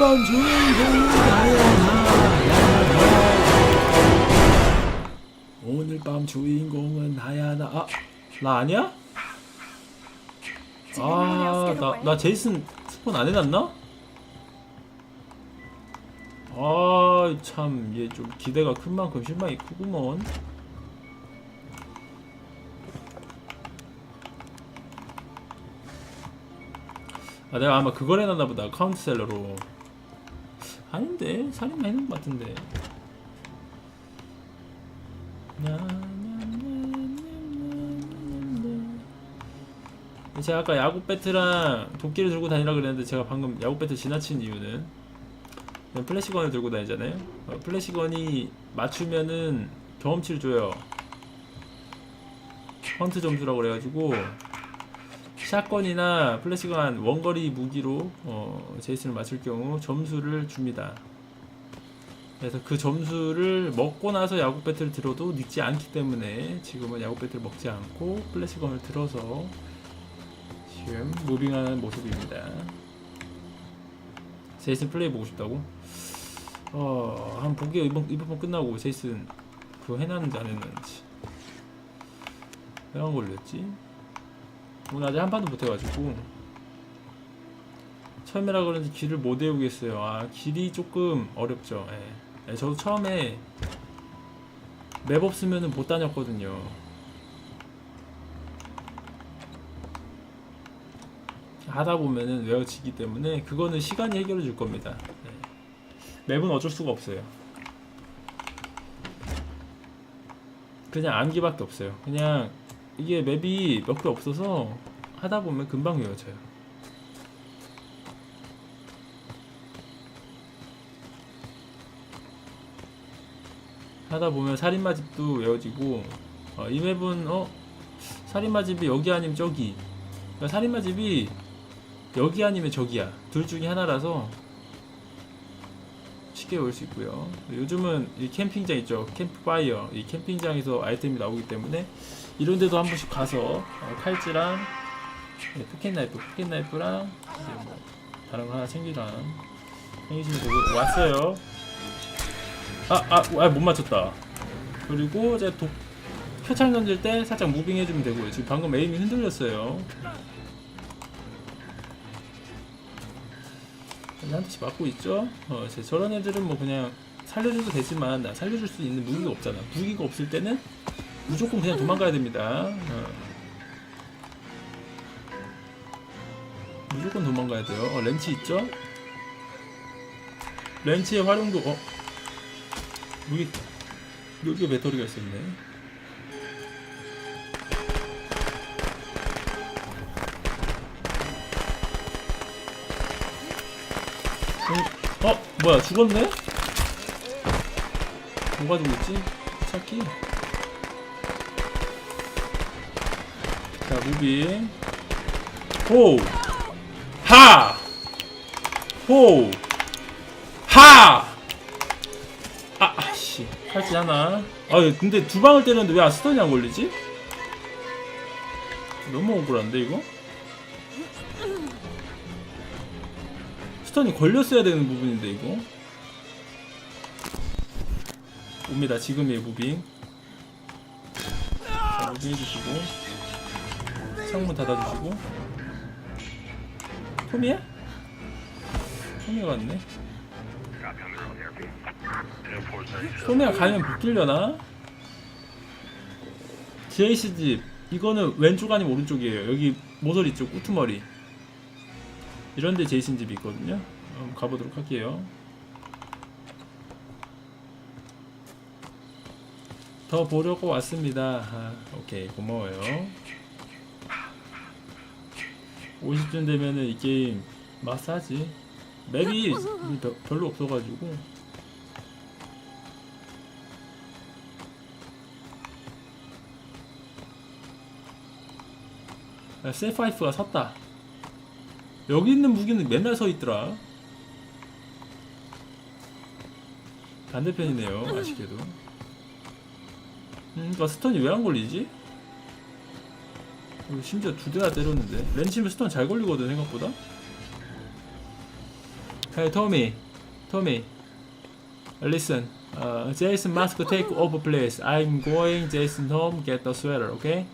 밤 주인공은 나야 나 오늘 밤 주인공은 나야 나 아, 나 아니야? 아, 나, 나 제이슨 스폰 안 해놨나? 아, 참, 얘 좀 기대가 큰 만큼 실망이 크구먼. 아, 내가 아마 그걸 해놨나 보다. 카운트셀러로. 아닌데? 살인만 해놓은 것 같은데. 제가 아까 야구 배트랑 도끼를 들고 다니라 그랬는데 제가 방금 야구 배트 지나친 이유는 플래시건을 들고 다니잖아요. 어, 플래시건이 맞추면은 경험치를 줘요. 헌트 점수라고 그래가지고 샷건이나 플래시건 원거리 무기로 어, 제이슨을 맞출 경우 점수를 줍니다. 그래서 그 점수를 먹고 나서 야구 배트를 들어도 늙지 않기 때문에 지금은 야구 배트를 먹지 않고 플래시건을 들어서 지금 무빙하는 모습입니다. 제이슨 플레이 보고 싶다고? 어, 한번 볼게요. 이번 이번 번 끝나고 제이슨 그거 해놨는지 안 했는지. 왜안 걸렸지? 오늘 아직 한 판도 못 해가지고 처음이라 그런지 길을 못 외우겠어요. 아 길이 조금 어렵죠. 예. 예, 저도 처음에 맵 없으면은 못 다녔거든요. 하다 보면은 외워지기 때문에 그거는 시간이 해결해 줄 겁니다. 예. 맵은 어쩔 수가 없어요. 그냥 암기밖에 없어요. 그냥 이게 맵이 몇 개 없어서 하다 보면 금방 외워져요. 하다 보면 살인마집도 외워지고 어, 이 맵은 어 살인마집이 여기 아니면 저기. 그러니까 살인마집이 여기 아니면 저기야. 둘 중에 하나라서 쉽게 올수 있고요. 요즘은 이 캠핑장 있죠. 캠프파이어. 이 캠핑장에서 아이템이 나오기 때문에 이런 데도 한 번씩 가서 어, 칼찌랑 네, 포켓 나이프 포켓 나이프랑 이제 뭐 다른 거 하나 챙기랑 챙기시면 되고. 왔어요. 아아 못 맞췄다. 그리고 이제 독 표창 던질 때 살짝 무빙 해주면 되고요. 지금 방금 에임이 흔들렸어요. 한 대씩 맞고 있죠? 어 이제 저런 애들은 뭐 그냥 살려줘도 되지만 나 살려줄 수 있는 무기가 없잖아. 무기가 없을 때는 무조건 그냥 도망가야 됩니다 어. 무조건 도망가야 돼요 어, 렌치 있죠 렌치의 활용도 어 여기 여기에 배터리가 있었네 어, 어 뭐야 죽었네? 뭐 가지고 있지? 찾기 자 무빙 호! 하! 호! 하! 아, 아씨 팔찌 하나 아 근데 두 방을 때렸는데 왜 아스턴이 안 걸리지? 너무 억울한데 이거? 스턴이 걸렸어야 되는 부분인데 이거 옵니다 지금의 무빙 자 무빙 해주시고 창문 닫아주시고. 토미야? 토미가 왔네. 소미가 가면 붙들려나? JC 집. 이거는 왼쪽 아니면 오른쪽이에요. 여기 모서리 있죠 꾸투머리. 이런데 제이슨 집이 있거든요. 한번 가보도록 할게요. 더 보려고 왔습니다. 아, 오케이. 고마워요 50쯤 되면은 이 게임 마사지 맵이 별- 별로 없어가지고 야, 세파이프가 섰다. 여기 있는 무기는 맨날 서 있더라. 반대편이네요, 아쉽게도. 음, 그니까 스턴이 왜 안 걸리지? 어, 심지어 두 대나 때렸는데. 렌치면 스턴 잘 걸리거든, 생각보다. Hey Tommy, Tommy, listen. Uh, Jason must take over, please. I'm going Jason home get the sweater, okay?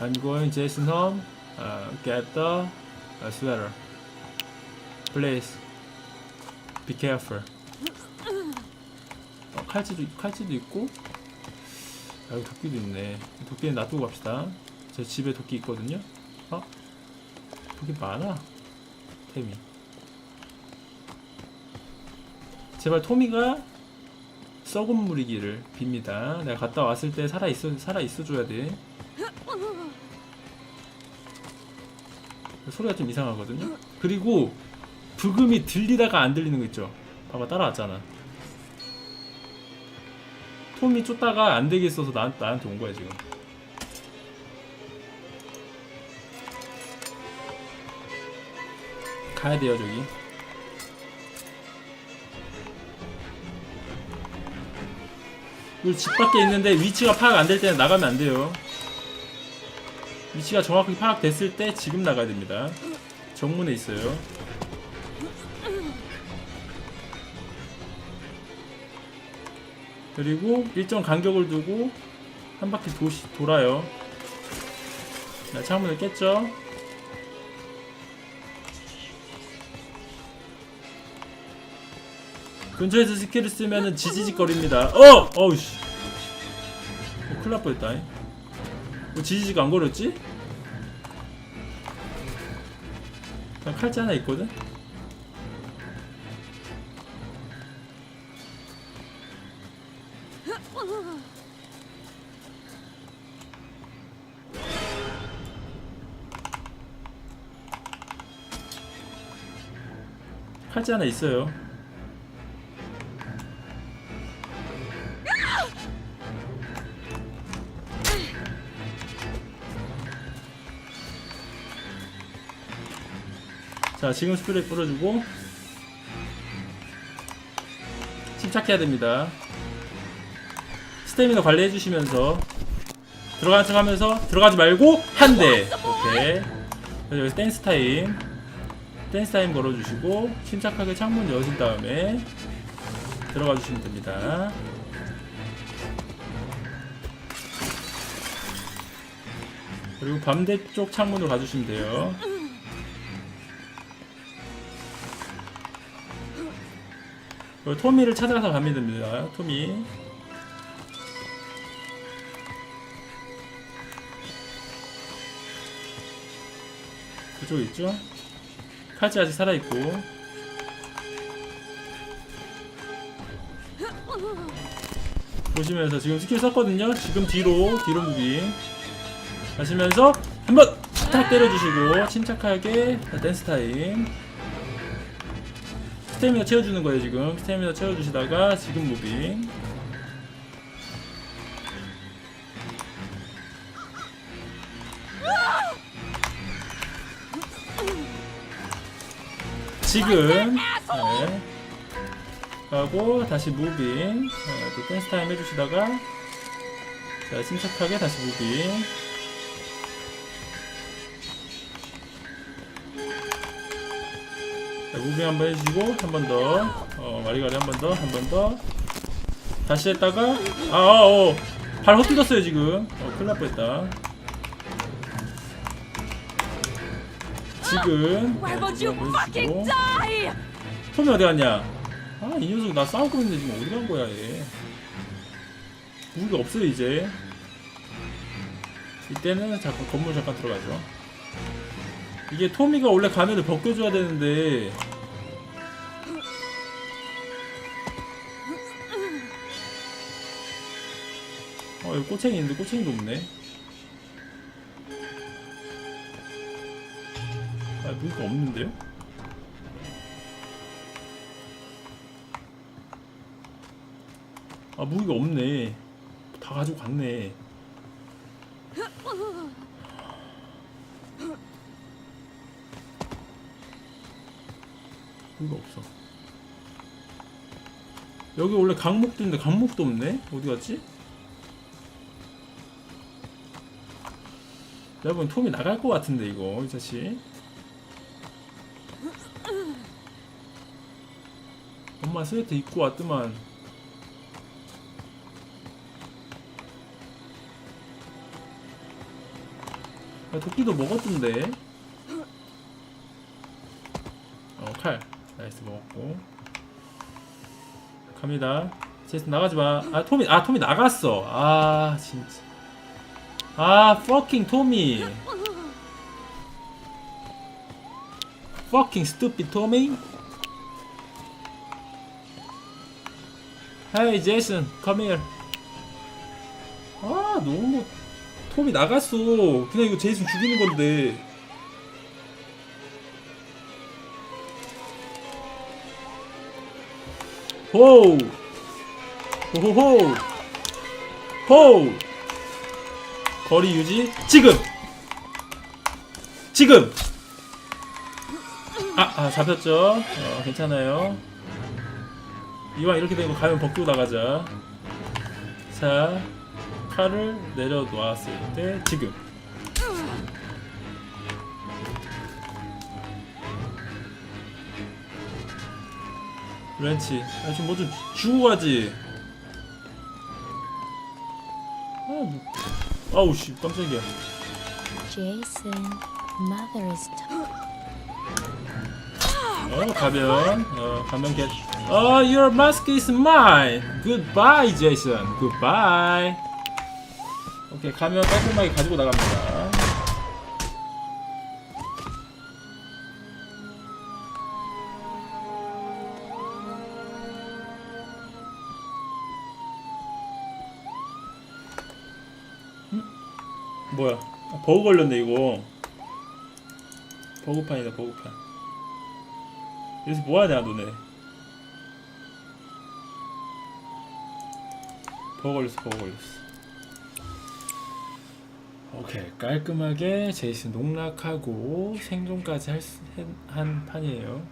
I'm going Jason home uh, get the uh, sweater. Please be careful. 어, 칼집도 칼집도 있고 아, 여기 도끼도 있네. 도끼는 놔두고 갑시다. 제 집에 도끼 있거든요. 어? 도끼 많아. 템이. 제발 토미가 썩은 물이기를 빕니다. 내가 갔다 왔을 때 살아 있어 살아 있어 줘야 돼. 소리가 좀 이상하거든요. 그리고 부금이 들리다가 안 들리는 거 있죠. 봐봐 따라왔잖아. 톰이 쫓다가 안 되겠어서 나, 나한테 온 거야 지금. 가야 돼요 저기. 집 밖에 있는데 위치가 파악 안 될 때는 나가면 안 돼요. 위치가 정확하게 파악됐을 때 지금 나가야 됩니다. 정문에 있어요. 그리고 일정 간격을 두고 한 바퀴 도시, 돌아요. 자, 창문을 깼죠? 근처에서 스킬을 쓰면은 지지직거립니다. 어! 어우씨. 어, 큰일 날 뻔했다. 뭐 지지직 안? 그냥 칼자 하나 있거든? 칼자 하나 있어요. 자, 지금 스프레이 뿌려주고 침착해야 됩니다. 스태미너 관리해 주시면서 들어가는 척 하면서 들어가지 말고 한 대. 오케이. 그래서 여기서 댄스 타임. 댄스 타임 걸어 주시고 침착하게 창문 여신 다음에 들어가 주시면 됩니다. 그리고 밤대 쪽 창문으로 가주시면 돼요. 토미를 찾아가서 가면 됩니다. 토미. 그쪽 있죠? 칼치 아직 살아있고. 보시면서 지금 스킬 썼거든요. 지금 뒤로, 뒤로 무빙. 하시면서 한번 탁 때려주시고 침착하게 댄스 타임. 스태미너 채워주는 거예요 지금 스태미너 채워주시다가 지금 무빙 지금 네. 하고 다시 무빙 네, 또 댄스 타임 해주시다가 자 침착하게 다시 무빙 자, 무빙 한번 해주시고 한 번 더. 어, 마리가리 한 번 더, 한 번 더. 다시 했다가 아, 어, 어. 발 헛디뎠어요 지금. 어, 큰일 날 뻔했다. 지금 Where 네, 보여주시고. 톰이 어디 갔냐? 아, 이 녀석 나 싸우고 있는데 지금 어디 간 거야 얘. 무기가 없어요 이제. 이때는 잠깐 건물 잠깐 들어가죠. 이게 토미가 원래 가면을 벗겨줘야 되는데 어 여기 꼬챙이 있는데 꼬챙이도 없네 아 무기가 없는데요? 아 무기가 없네. 다 가지고 갔네. 무기가 없어. 여기 원래 강목도 있는데 강목도 없네? 어디 갔지? 보기엔 톰이 나갈 것 같은데 이거 이 자식 엄마 스웨터 입고 왔더만. 야, 도끼도 먹었던데. 어 칼. 나이스 먹었고. 갑니다. 제이슨 나가지마. 아 토미 아 토미 나갔어. 아 진짜. 아 fucking 토미. fucking stupid 토미 Hey Jason come here. 아 너무 톰이 나갔어. 그냥 이거 제이슨 죽이는 건데. 호우. 호호호. 호우. 거리 유지. 지금. 지금. 아, 아 잡혔죠? 어, 괜찮아요 이왕 이렇게 되고 가면 벗기고 나가자. 자 칼을 내려놓았을 때 지금. 렌치 아 지금 뭐 좀 주고 가지. 아, 뭐. 아우 씨 깜짝이야. Jason, mother is 어 가면 어 가면 겟 어, your mask is mine. Goodbye, Jason. Goodbye. 오케이, 가면 깔끔하게 가지고 나갑니다. 음? 뭐야? 아, 버그 걸렸네 이거. 버그판이다 버그판. 여기서 뭐 하냐 너네. 버거 걸렸어 버거 걸렸어 오케이 깔끔하게 제이슨 농락하고 생존까지 할 수- 한 판이에요